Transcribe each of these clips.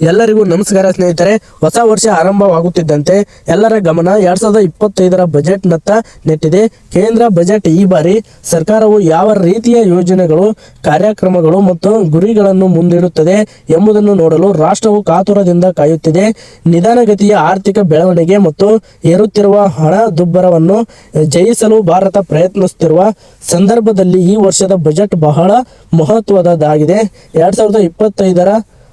ಎಲ್ಲರಿಗೂ ನಮಸ್ಕಾರ ಸ್ನೇಹಿತರೆ, ಹೊಸ ವರ್ಷ ಆರಂಭವಾಗುತ್ತಿದ್ದಂತೆ ಎಲ್ಲರ ಗಮನ ಎರಡ್ ಸಾವಿರದ ಇಪ್ಪತ್ತೈದರ ಬಜೆಟ್ನತ್ತ ನೆಟ್ಟಿದೆ. ಕೇಂದ್ರ ಬಜೆಟ್ ಈ ಬಾರಿ ಸರ್ಕಾರವು ಯಾವ ರೀತಿಯ ಯೋಜನೆಗಳು, ಕಾರ್ಯಕ್ರಮಗಳು ಮತ್ತು ಗುರಿಗಳನ್ನು ಮುಂದಿಡುತ್ತದೆ ಎಂಬುದನ್ನು ನೋಡಲು ರಾಷ್ಟ್ರವು ಕಾತುರದಿಂದ ಕಾಯುತ್ತಿದೆ. ನಿಧಾನಗತಿಯ ಆರ್ಥಿಕ ಬೆಳವಣಿಗೆ ಮತ್ತು ಏರುತ್ತಿರುವ ಹಣ ದುಬ್ಬರವನ್ನು ಜಯಿಸಲು ಭಾರತ ಪ್ರಯತ್ನಿಸುತ್ತಿರುವ ಸಂದರ್ಭದಲ್ಲಿ ಈ ವರ್ಷದ ಬಜೆಟ್ ಬಹಳ ಮಹತ್ವದಾಗಿದೆ ಎರಡ್ ಸಾವಿರದ ಇಪ್ಪತ್ತೈದರ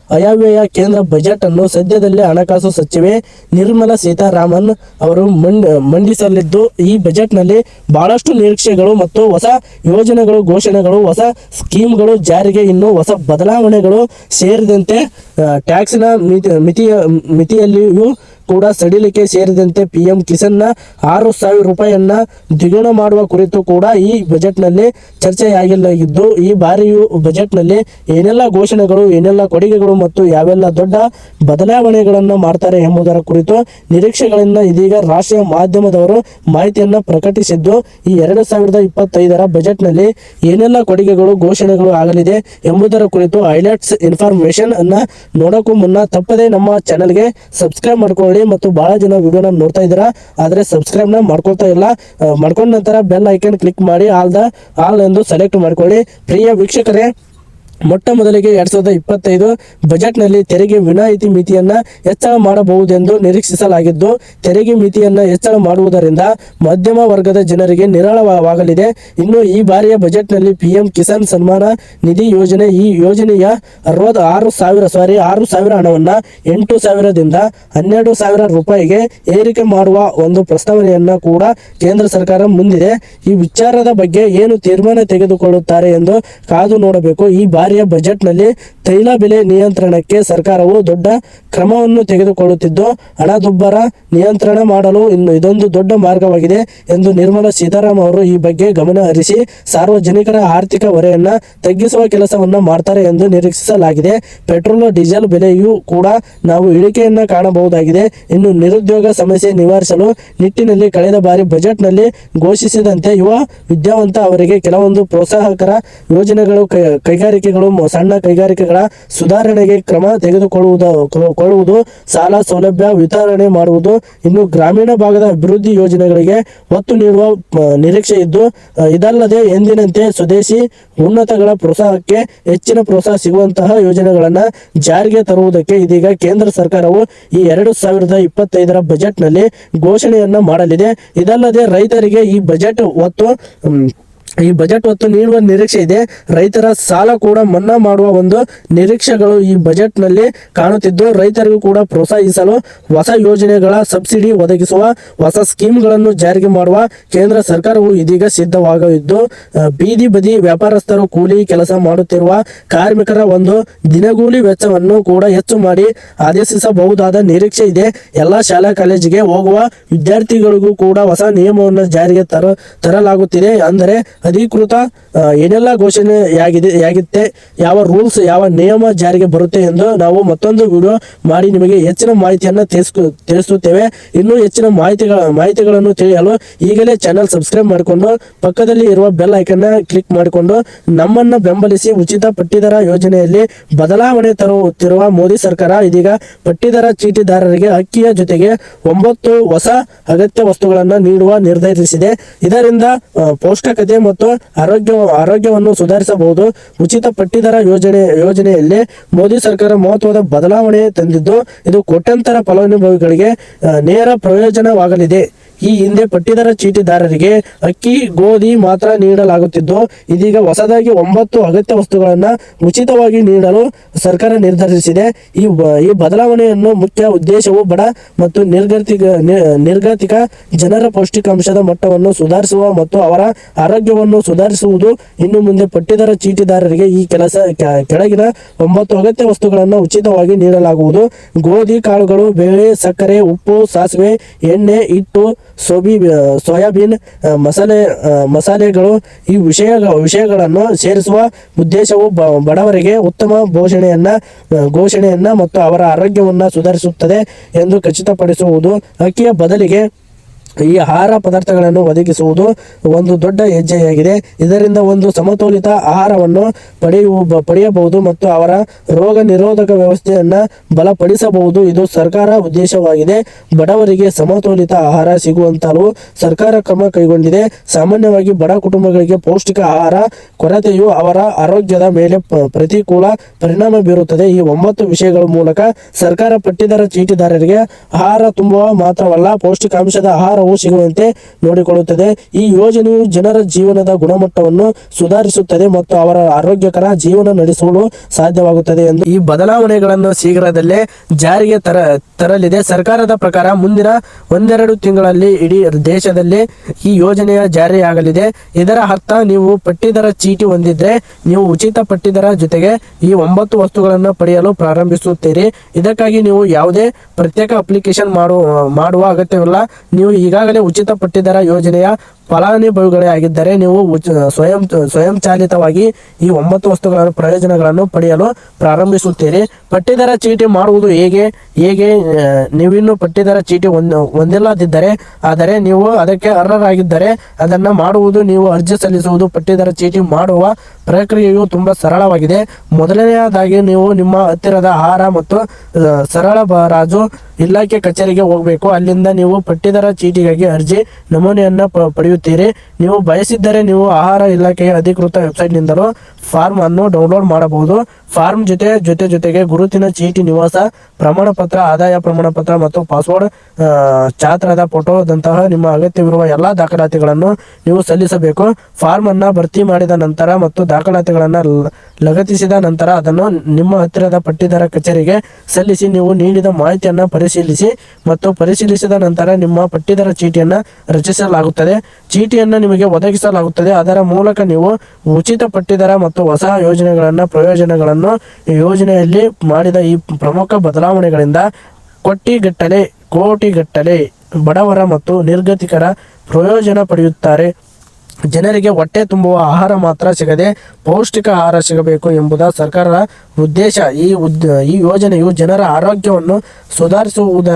ಆಯವ್ಯಯ ಕೇಂದ್ರ ಬಜೆಟ್ ಅನ್ನು ಸದ್ಯದಲ್ಲೇ ಹಣಕಾಸು ಸಚಿವೆ ನಿರ್ಮಲಾ ಸೀತಾರಾಮನ್ ಅವರು ಮಂಡ್, ಮಂಡಿಸಲಿದ್ದು, ಈ ಬಜೆಟ್ನಲ್ಲಿ ಬಹಳಷ್ಟು ನಿರೀಕ್ಷೆಗಳು ಮತ್ತು ಹೊಸ ಯೋಜನೆಗಳು, ಘೋಷಣೆಗಳು, ಹೊಸ ಸ್ಕೀಮ್ಗಳು ಜಾರಿಗೆ, ಇನ್ನು ಹೊಸ ಬದಲಾವಣೆಗಳು ಸೇರಿದಂತೆ ಟ್ಯಾಕ್ಸ್ನ ಮಿತಿ, ಮಿತಿಯ, ಮಿತಿಯಲ್ಲಿಯೂ ಕೂಡ ಸಡಿಲಿಕೆ ಸೇರಿದಂತೆ ಪಿಎಂ ಕಿಸನ್ನ ಆರು ಸಾವಿರ ರೂಪಾಯಿಯನ್ನ ದ್ವಿಗುಣ ಮಾಡುವ ಕುರಿತು ಕೂಡ ಈ ಬಜೆಟ್ನಲ್ಲಿ ಇದ್ದು ಈ ಬಾರಿಯು ಬಜೆಟ್ನಲ್ಲಿ ಏನೆಲ್ಲ ಘೋಷಣೆಗಳು, ಏನೆಲ್ಲ ಕೊಡುಗೆಗಳು ಮತ್ತು ಯಾವೆಲ್ಲ ದೊಡ್ಡ ಬದಲಾವಣೆಗಳನ್ನು ಮಾಡ್ತಾರೆ ಎಂಬುದರ ಕುರಿತು ನಿರೀಕ್ಷೆಗಳಿಂದ ಇದೀಗ ರಾಷ್ಟ್ರೀಯ ಮಾಧ್ಯಮದವರು ಮಾಹಿತಿಯನ್ನ ಪ್ರಕಟಿಸಿದ್ದು, ಈ ಎರಡು ಸಾವಿರದ ಇಪ್ಪತ್ತೈದರ ಬಜೆಟ್ನಲ್ಲಿ ಏನೆಲ್ಲ ಕೊಡುಗೆಗಳು, ಘೋಷಣೆಗಳು ಆಗಲಿದೆ ಎಂಬುದರ ಕುರಿತು ಹೈಲೈಟ್ಸ್ ಇನ್ಫಾರ್ಮೇಶನ್ ಅನ್ನ ನೋಡೋಕ್ಕೂ ಮುನ್ನ ತಪ್ಪದೇ ನಮ್ಮ ಚಾನೆಲ್ಗೆ ಸಬ್ಸ್ಕ್ರೈಬ್ ಮಾಡ್ಕೊಳ್ಳಿ. ಮತ್ತು ಬಹಳ ಜನ ವಿಡಿಯೋನ ನೋಡ್ತಾ ಇದ್ದೀರಾ, ಆದರೆ ಸಬ್ಸ್ಕ್ರೈಬ್ನ ಮಾಡ್ಕೊಳ್ತಾ ಇಲ್ಲ. ಮಾಡ್ಕೊಂಡ ನಂತರ ಬೆಲ್ ಐಕನ್ ಕ್ಲಿಕ್ ಮಾಡಿ ಆಲ್ ದ ಆಲ್ ಎಂದು ಸೆಲೆಕ್ಟ್ ಮಾಡ್ಕೊಳ್ಳಿ. ಪ್ರಿಯ ವೀಕ್ಷಕರೇ ಮೊಟ್ಟ ಮೊದಲಿಗೆ ಎರಡ್ ಸಾವಿರದ ಇಪ್ಪತ್ತೈದು ಬಜೆಟ್ನಲ್ಲಿ ತೆರಿಗೆ ವಿನಾಯಿತಿ ಮಿತಿಯನ್ನ ಹೆಚ್ಚಳ ಮಾಡಬಹುದೆಂದು ನಿರೀಕ್ಷಿಸಲಾಗಿದ್ದು, ತೆರಿಗೆ ಮಿತಿಯನ್ನ ಹೆಚ್ಚಳ ಮಾಡುವುದರಿಂದ ಮಧ್ಯಮ ವರ್ಗದ ಜನರಿಗೆ ನಿರಾಳವಾಗಲಿದೆ. ಇನ್ನು ಈ ಬಾರಿಯ ಬಜೆಟ್ನಲ್ಲಿ ಪಿಎಂ ಕಿಸಾನ್ ಸನ್ಮಾನ ನಿಧಿ ಯೋಜನೆ, ಈ ಯೋಜನೆಯ ಅರವತ್ತು ಆರು ಸಾವಿರ, ಸಾರಿ ಆರು ಸಾವಿರ ಹಣವನ್ನ ಎಂಟು ಸಾವಿರದಿಂದ ಹನ್ನೆರಡು ಸಾವಿರ ರೂಪಾಯಿಗೆ ಏರಿಕೆ ಮಾಡುವ ಒಂದು ಪ್ರಸ್ತಾವನೆಯನ್ನ ಕೂಡ ಕೇಂದ್ರ ಸರ್ಕಾರ ಮುಂದಿದೆ. ಈ ವಿಚಾರದ ಬಗ್ಗೆ ಏನು ತೀರ್ಮಾನ ತೆಗೆದುಕೊಳ್ಳುತ್ತಾರೆ ಎಂದು ಕಾದು ನೋಡಬೇಕು. ಈ ಬಾರಿಯ ಬಜೆಟ್ನಲ್ಲಿ ತೈಲ ಬೆಲೆ ನಿಯಂತ್ರಣಕ್ಕೆ ಸರ್ಕಾರವು ದೊಡ್ಡ ಕ್ರಮವನ್ನು ತೆಗೆದುಕೊಳ್ಳುತ್ತಿದ್ದು, ಹಣದುಬ್ಬರ ನಿಯಂತ್ರಣ ಮಾಡಲು ಇನ್ನು ಇದೊಂದು ದೊಡ್ಡ ಮಾರ್ಗವಾಗಿದೆ ಎಂದು ನಿರ್ಮಲಾ ಸೀತಾರಾಮನ್ ಅವರು ಈ ಬಗ್ಗೆ ಗಮನ ಹರಿಸಿ, ಸಾರ್ವಜನಿಕರ ಆರ್ಥಿಕ ಹೊರೆಯನ್ನು ತಗ್ಗಿಸುವ ಕೆಲಸವನ್ನು ಮಾಡ್ತಾರೆ ಎಂದು ನಿರೀಕ್ಷಿಸಲಾಗಿದೆ. ಪೆಟ್ರೋಲ್, ಡೀಸೆಲ್ ಬೆಲೆಯೂ ಕೂಡ ನಾವು ಇಳಿಕೆಯನ್ನು ಕಾಣಬಹುದಾಗಿದೆ. ಇನ್ನು ನಿರುದ್ಯೋಗ ಸಮಸ್ಯೆ ನಿವಾರಿಸಲು ನಿಟ್ಟಿನಲ್ಲಿ ಕಳೆದ ಬಾರಿ ಬಜೆಟ್ನಲ್ಲಿ ಘೋಷಿಸಿದಂತೆ ಯುವ ವಿದ್ಯಾವಂತ ಅವರಿಗೆ ಕೆಲವೊಂದು ಪ್ರೋತ್ಸಾಹಕರ ಯೋಜನೆಗಳು ಕೈಗಾರಿಕೆ ಮ- ಸಣ್ಣ ಕೈಗಾರಿಕೆಗಳ ಸುಧಾರಣೆಗೆ ಕ್ರಮ ತೆಗೆದುಕೊಳ್ಳುವುದು ಕೊಳ್ಳುವುದು, ಸಾಲ ಸೌಲಭ್ಯ ವಿತರಣೆ ಮಾಡುವುದು, ಇನ್ನು ಗ್ರಾಮೀಣ ಭಾಗದ ಅಭಿವೃದ್ಧಿ ಯೋಜನೆಗಳಿಗೆ ಒತ್ತು ನೀಡುವ ನಿರೀಕ್ಷೆ ಇದ್ದು ಇದಲ್ಲದೆ ಎಂದಿನಂತೆ ಸ್ವದೇಶಿ ಉನ್ನತಗಳ ಪ್ರೋತ್ಸಾಹಕ್ಕೆ ಹೆಚ್ಚಿನ ಪ್ರೋತ್ಸಾಹ ಸಿಗುವಂತಹ ಯೋಜನೆಗಳನ್ನ ಜಾರಿಗೆ ತರುವುದಕ್ಕೆ ಇದೀಗ ಕೇಂದ್ರ ಸರ್ಕಾರವು ಈ ಎರಡು ಸಾವಿರದ ಇಪ್ಪತ್ತೈದರ ಬಜೆಟ್ನಲ್ಲಿ ಘೋಷಣೆಯನ್ನ ಮಾಡಲಿದೆ. ಇದಲ್ಲದೆ ರೈತರಿಗೆ ಈ ಬಜೆಟ್ ಒತ್ತು ಈ ಬಜೆಟ್ ಒತ್ತು ನೀಡುವ ನಿರೀಕ್ಷೆ ಇದೆ. ರೈತರ ಸಾಲ ಕೂಡ ಮನ್ನಾ ಮಾಡುವ ಒಂದು ನಿರೀಕ್ಷೆಗಳು ಈ ಬಜೆಟ್ನಲ್ಲಿ ಕಾಣುತ್ತಿದ್ದು, ರೈತರಿಗೂ ಕೂಡ ಪ್ರೋತ್ಸಾಹಿಸಲು ಹೊಸ ಯೋಜನೆಗಳ ಸಬ್ಸಿಡಿ ಒದಗಿಸುವ, ಹೊಸ ಸ್ಕೀಮ್ಗಳನ್ನು ಜಾರಿಗೆ ಮಾಡುವ ಕೇಂದ್ರ ಸರ್ಕಾರವು ಇದೀಗ ಸಿದ್ಧವಾಗಿದ್ದು ಬೀದಿ ಬದಿ ವ್ಯಾಪಾರಸ್ಥರು ಕೂಲಿ ಕೆಲಸ ಮಾಡುತ್ತಿರುವ ಕಾರ್ಮಿಕರ ಒಂದು ದಿನಗೂಲಿ ವೆಚ್ಚವನ್ನು ಕೂಡ ಹೆಚ್ಚು ಮಾಡಿ ಆದೇಶಿಸಬಹುದಾದ ನಿರೀಕ್ಷೆ ಇದೆ. ಎಲ್ಲ ಶಾಲಾ ಕಾಲೇಜಿಗೆ ಹೋಗುವ ವಿದ್ಯಾರ್ಥಿಗಳಿಗೂ ಕೂಡ ಹೊಸ ನಿಯಮವನ್ನು ಜಾರಿಗೆ ತರ, ತರಲಾಗುತ್ತಿದೆ. ಅಂದರೆ ಅಧಿಕೃತ ಏನೆಲ್ಲ ಘೋಷಣೆಯಾಗಿದೆ ಆಗಿತ್ತೆ ಯಾವ ರೂಲ್ಸ್, ಯಾವ ನಿಯಮ ಜಾರಿಗೆ ಬರುತ್ತೆ ಎಂದು ನಾವು ಮತ್ತೊಂದು ವಿಡಿಯೋ ಮಾಡಿ ನಿಮಗೆ ಹೆಚ್ಚಿನ ಮಾಹಿತಿಯನ್ನು ತಿಳಿಸ್ಕೊ, ತಿಳಿಸುತ್ತೇವೆ. ಇನ್ನೂ ಹೆಚ್ಚಿನ ಮಾಹಿತಿಗಳ, ಮಾಹಿತಿಗಳನ್ನು ತಿಳಿಯಲು ಈಗಲೇ ಚಾನೆಲ್ ಸಬ್ಸ್ಕ್ರೈಬ್ ಮಾಡಿಕೊಂಡು, ಪಕ್ಕದಲ್ಲಿ ಇರುವ ಬೆಲ್ ಐಕನ್ನ ಕ್ಲಿಕ್ ಮಾಡಿಕೊಂಡು, ನಮ್ಮನ್ನ ಬೆಂಬಲಿಸಿ ಉಚಿತ ಪಟ್ಟಿದರ ಯೋಜನೆಯಲ್ಲಿ ಬದಲಾವಣೆ ತರುತ್ತಿರುವ ಮೋದಿ ಸರ್ಕಾರ, ಇದೀಗ ಪಟ್ಟಿದರ ಚೀಟಿದಾರರಿಗೆ ಅಕ್ಕಿಯ ಜೊತೆಗೆ ಒಂಬತ್ತು ಹೊಸ ಅಗತ್ಯ ವಸ್ತುಗಳನ್ನು ನೀಡುವ ನಿರ್ಧರಿಸಿದೆ. ಇದರಿಂದ ಪೌಷ್ಟಿಕತೆ ಮತ್ತು ಆರೋಗ್ಯ, ಆರೋಗ್ಯವನ್ನು ಸುಧಾರಿಸಬಹುದು. ಉಚಿತ ಪಟ್ಟಿದರ ಯೋಜನೆ, ಯೋಜನೆಯಲ್ಲಿ ಮೋದಿ ಸರ್ಕಾರ ಮಹತ್ವದ ಬದಲಾವಣೆ ತಂದಿದ್ದು, ಇದು ಕೋಟ್ಯಂತರ ಫಲಾನುಭವಿಗಳಿಗೆ ನೇರ ಪ್ರಯೋಜನವಾಗಲಿದೆ. ಈ ಹಿಂದೆ ಪಟ್ಟಿದರ ಚೀಟಿದಾರರಿಗೆ ಅಕ್ಕಿ, ಗೋಧಿ ಮಾತ್ರ ನೀಡಲಾಗುತ್ತಿದ್ದು, ಇದೀಗ ಹೊಸದಾಗಿ ಒಂಬತ್ತು ಅಗತ್ಯ ವಸ್ತುಗಳನ್ನು ಉಚಿತವಾಗಿ ನೀಡಲು ಸರ್ಕಾರ ನಿರ್ಧರಿಸಿದೆ. ಈ ಈ ಬದಲಾವಣೆಯನ್ನು ಮುಖ್ಯ ಉದ್ದೇಶವು ಬಡ ಮತ್ತು ನಿರ್ಗತಿಕ ನಿರ್ಗತಿಕ ಜನರ ಪೌಷ್ಟಿಕಾಂಶದ ಮಟ್ಟವನ್ನು ಸುಧಾರಿಸುವ ಮತ್ತು ಅವರ ಆರೋಗ್ಯವನ್ನು ಸುಧಾರಿಸುವುದು. ಇನ್ನು ಮುಂದೆ ಪಟ್ಟಿದರ ಚೀಟಿದಾರರಿಗೆ ಈ ಕೆಲಸ ಕೆಳಗಿನ ಒಂಬತ್ತು ಅಗತ್ಯ ವಸ್ತುಗಳನ್ನು ಉಚಿತವಾಗಿ ನೀಡಲಾಗುವುದು. ಗೋಧಿ, ಕಾಳುಗಳು, ಬೇಳೆ, ಸಕ್ಕರೆ, ಉಪ್ಪು, ಸಾಸಿವೆ, ಎಣ್ಣೆ, ಹಿಟ್ಟು ಸೋಬಿ ಸೋಯಾಬೀನ್ ಮಸಾಲೆ ಮಸಾಲೆಗಳು ಈ ವಿಷಯ ವಿಷಯಗಳನ್ನು ಸೇರಿಸುವ ಉದ್ದೇಶವು ಬಡವರಿಗೆ ಉತ್ತಮ ಘೋಷಣೆಯನ್ನು ಘೋಷಣೆಯನ್ನ ಮತ್ತು ಅವರ ಆರೋಗ್ಯವನ್ನು ಸುಧಾರಿಸುತ್ತದೆ ಎಂದು ಖಚಿತಪಡಿಸುವುದು ಅಕ್ಕಿಯ ಬದಲಿಗೆ ಈ ಆಹಾರ ಪದಾರ್ಥಗಳನ್ನು ಒದಗಿಸುವುದು ಒಂದು ದೊಡ್ಡ ಹೆಜ್ಜೆಯಾಗಿದೆ. ಇದರಿಂದ ಒಂದು ಸಮತೋಲಿತ ಆಹಾರವನ್ನು ಪಡೆಯುವ ಪಡೆಯಬಹುದು ಮತ್ತು ಅವರ ರೋಗ ನಿರೋಧಕ ವ್ಯವಸ್ಥೆಯನ್ನು ಬಲಪಡಿಸಬಹುದು. ಇದು ಸರ್ಕಾರ ಉದ್ದೇಶವಾಗಿದೆ. ಬಡವರಿಗೆ ಸಮತೋಲಿತ ಆಹಾರ ಸಿಗುವಂತಲೂ ಸರ್ಕಾರ ಕ್ರಮ ಕೈಗೊಂಡಿದೆ. ಸಾಮಾನ್ಯವಾಗಿ ಬಡ ಕುಟುಂಬಗಳಿಗೆ ಪೌಷ್ಟಿಕ ಆಹಾರ ಕೊರತೆಯು ಅವರ ಆರೋಗ್ಯದ ಮೇಲೆ ಪ್ರತಿಕೂಲ ಪರಿಣಾಮ ಬೀರುತ್ತದೆ. ಈ ಒಂಬತ್ತು ವಿಷಯಗಳ ಮೂಲಕ ಸರ್ಕಾರ ಪಟ್ಟಿದರ ಚೀಟಿದಾರರಿಗೆ ಆಹಾರ ತುಂಬುವ ಮಾತ್ರವಲ್ಲ, ಪೌಷ್ಟಿಕಾಂಶದ ಆಹಾರವು ಸಿಗುವಂತೆ ನೋಡಿಕೊಳ್ಳುತ್ತದೆ. ಈ ಯೋಜನೆಯು ಜನರ ಜೀವನದ ಗುಣಮಟ್ಟವನ್ನು ಸುಧಾರಿಸುತ್ತದೆ ಮತ್ತು ಅವರ ಆರೋಗ್ಯಕರ ಜೀವನ ನಡೆಸಲು ಸಾಧ್ಯವಾಗುತ್ತದೆ ಎಂದು ಈ ಬದಲಾವಣೆಗಳನ್ನು ಶೀಘ್ರದಲ್ಲೇ ಜಾರಿಗೆ ತರ, ತರಲಿದೆ. ಸರ್ಕಾರದ ಪ್ರಕಾರ ಮುಂದಿನ ಒಂದೆರಡು ತಿಂಗಳಲ್ಲಿ ಇಡೀ ದೇಶದಲ್ಲಿ ಈ ಯೋಜನೆಯ ಜಾರಿಯಾಗಲಿದೆ. ಇದರ ಅರ್ಥ ನೀವು ಪಟ್ಟಿದರ ಚೀಟಿ ಹೊಂದಿದ್ರೆ ನೀವು ಉಚಿತ ಪಟ್ಟಿದರ ಜೊತೆಗೆ ಈ ಒಂಬತ್ತು ವಸ್ತುಗಳನ್ನು ಪಡೆಯಲು ಪ್ರಾರಂಭಿಸುತ್ತೀರಿ. ಇದಕ್ಕಾಗಿ ನೀವು ಯಾವುದೇ ಪ್ರತ್ಯೇಕ ಅಪ್ಲಿಕೇಶನ್ ಮಾಡುವ ಮಾಡುವ ಅಗತ್ಯವಿಲ್ಲ. ನೀವು ಈಗಾಗಲೇ ಉಚಿತ ಪಟ್ಟಿದರ ಯೋಜನೆಯ ಫಲಾನುಭವಿಗಳೇ ಆಗಿದ್ದರೆ ನೀವು ಸ್ವಯಂ ಸ್ವಯಂಚಾಲಿತವಾಗಿ ಈ ಒಂಬತ್ತು ವಸ್ತುಗಳ ಪ್ರಯೋಜನಗಳನ್ನು ಪಡೆಯಲು ಪ್ರಾರಂಭಿಸುತ್ತೀರಿ. ಪಟ್ಟಿದರ ಚೀಟಿ ಮಾಡುವುದು ಹೇಗೆ? ಹೇಗೆ ನೀವಿನ್ನು ಪಟ್ಟಿದರ ಚೀಟಿ ಹೊಂದ ಹೊಂದಿಲ್ಲದಿದ್ದರೆ, ಆದರೆ ನೀವು ಅದಕ್ಕೆ ಅರ್ಹರಾಗಿದ್ದರೆ ಅದನ್ನು ಮಾಡುವುದು ನೀವು ಅರ್ಜಿ ಸಲ್ಲಿಸುವುದು, ಪಟ್ಟಿದರ ಚೀಟಿ ಮಾಡುವ ಪ್ರಕ್ರಿಯೆಯು ತುಂಬ ಸರಳವಾಗಿದೆ. ಮೊದಲನೆಯದಾಗಿ ನೀವು ನಿಮ್ಮ ಹತ್ತಿರದ ಆಹಾರ ಮತ್ತು ಸರಳ ಬರಾಜು ಇಲಾಖೆ ಕಚೇರಿಗೆ ಹೋಗಬೇಕು. ಅಲ್ಲಿಂದ ನೀವು ಪಟ್ಟಿದರ ಚೀಟಿಗಾಗಿ ಅರ್ಜಿ ನಮೂನೆಯನ್ನ ಪ- ಪಡೆಯುತ್ತೀರಿ. ನೀವು ಬಯಸಿದ್ದರೆ ನೀವು ಆಹಾರ ಇಲಾಖೆಯ ಅಧಿಕೃತ ವೆಬ್ಸೈಟ್ನಿಂದಲೂ ಫಾರ್ಮ್ ಅನ್ನು ಡೌನ್ಲೋಡ್ ಮಾಡಬಹುದು. ಫಾರ್ಮ್ ಜೊತೆ ಜೊತೆ ಜೊತೆಗೆ ಗುರುತಿನ ಚೀಟಿ ನಿವಾಸ ಪ್ರಮಾಣ ಪತ್ರ ಆದಾಯ ಪ್ರಮಾಣ ಪತ್ರ ಮತ್ತು ಪಾಸ್ವರ್ಡ್ ಛಾತ್ರದ ಫೋಟೋದಂತಹ ನಿಮ್ಮ ಅಗತ್ಯವಿರುವ ಎಲ್ಲ ದಾಖಲಾತಿಗಳನ್ನು ನೀವು ಸಲ್ಲಿಸಬೇಕು. ಫಾರ್ಮ್ ಅನ್ನು ಭರ್ತಿ ಮಾಡಿದ ನಂತರ ಮತ್ತು ದಾಖಲಾತಿಗಳನ್ನು ಲಗತ್ತಿಸಿದ ನಂತರ ಅದನ್ನು ನಿಮ್ಮ ಹತ್ತಿರದ ಪಟ್ಟಿದಾರ ಕಚೇರಿಗೆ ಸಲ್ಲಿಸಿ ನೀವು ನೀಡಿದ ಮಾಹಿತಿಯನ್ನು ಪರಿಶೀಲಿಸಿ ಮತ್ತು ಪರಿಶೀಲಿಸಿದ ನಂತರ ನಿಮ್ಮ ಪಟ್ಟಿದಾರ ಚೀಟಿಯನ್ನು ರಚಿಸಲಾಗುತ್ತದೆ. ಚೀಟಿಯನ್ನು ನಿಮಗೆ ಒದಗಿಸಲಾಗುತ್ತದೆ. ಅದರ ಮೂಲಕ ನೀವು ಉಚಿತ ಪಟ್ಟಿದಾರ ಹೊಸ ಯೋಜನೆಗಳನ್ನು, ಪ್ರಯೋಜನಗಳನ್ನು ಈ ಯೋಜನೆಯಲ್ಲಿ ಮಾಡಿದ ಈ ಪ್ರಮುಖ ಬದಲಾವಣೆಗಳಿಂದ ಕೊಟ್ಟಿಗಟ್ಟಲೆ, ಕೋಟಿಗಟ್ಟಲೆ ಬಡವರ ಮತ್ತು ನಿರ್ಗತಿಕರ ಪ್ರಯೋಜನ ಪಡೆಯುತ್ತಾರೆ. ಜನರಿಗೆ ಹೊಟ್ಟೆ ತುಂಬುವ ಆಹಾರ ಮಾತ್ರ ಸಿಗದೆ ಪೌಷ್ಟಿಕ ಆಹಾರ ಸಿಗಬೇಕು ಎಂಬುದ ಸರ್ಕಾರದ ಉದ್ದೇಶ. ಈ ಉದ್, ಈ ಯೋಜನೆಯು ಜನರ ಆರೋಗ್ಯವನ್ನು ಸುಧಾರಿಸುವುದ,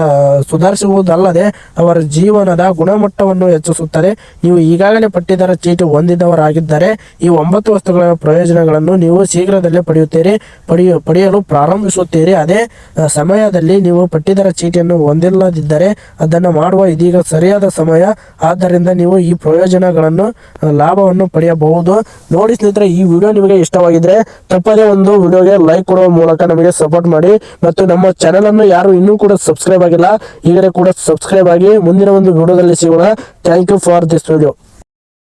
ಸುಧಾರಿಸುವುದಲ್ಲದೆ ಅವರ ಜೀವನದ ಗುಣಮಟ್ಟವನ್ನು ಹೆಚ್ಚಿಸುತ್ತದೆ. ನೀವು ಈಗಾಗಲೇ ಪಟ್ಟಿದರ ಚೀಟಿ ಹೊಂದಿದವರಾಗಿದ್ದರೆ ಈ ಒಂಬತ್ತು ವಸ್ತುಗಳ ಪ್ರಯೋಜನಗಳನ್ನು ನೀವು ಶೀಘ್ರದಲ್ಲೇ ಪಡೆಯುತ್ತೀರಿ ಪಡೆಯ ಪಡೆಯಲು ಪ್ರಾರಂಭಿಸುತ್ತೀರಿ. ಅದೇ ಸಮಯದಲ್ಲಿ ನೀವು ಪಟ್ಟಿದರ ಚೀಟಿಯನ್ನು ಹೊಂದಿಲ್ಲದಿದ್ದರೆ ಅದನ್ನು ಮಾಡುವ ಇದೀಗ ಸರಿಯಾದ ಸಮಯ. ಆದ್ದರಿಂದ ನೀವು ಈ ಪ್ರಯೋಜನಗಳನ್ನು ಲಾಭವನ್ನು ಪಡೆಯಬಹುದು. ನೋಡಿ ಸ್ನೇಹಿತರೆ, ಈ ವಿಡಿಯೋ ನಿಮಗೆ ಇಷ್ಟವಾಗಿದ್ರೆ ತಪ್ಪದೇ ಒಂದು ವಿಡಿಯೋಗೆ ಲೈಕ್ ಕೊಡುವ ಮೂಲಕ ನಮಗೆ ಸಪೋರ್ಟ್ ಮಾಡಿ ಮತ್ತು ನಮ್ಮ ಚಾನೆಲ್ ಅನ್ನು ಯಾರು ಇನ್ನೂ ಕೂಡ ಸಬ್ಸ್ಕ್ರೈಬ್ ಆಗಿಲ್ಲ, ಈಗಲೇ ಕೂಡ ಸಬ್ಸ್ಕ್ರೈಬ್ ಆಗಿ ಮುಂದಿನ ಒಂದು ವಿಡಿಯೋದಲ್ಲಿ ಸಿಗೋಣ. Thank you for this video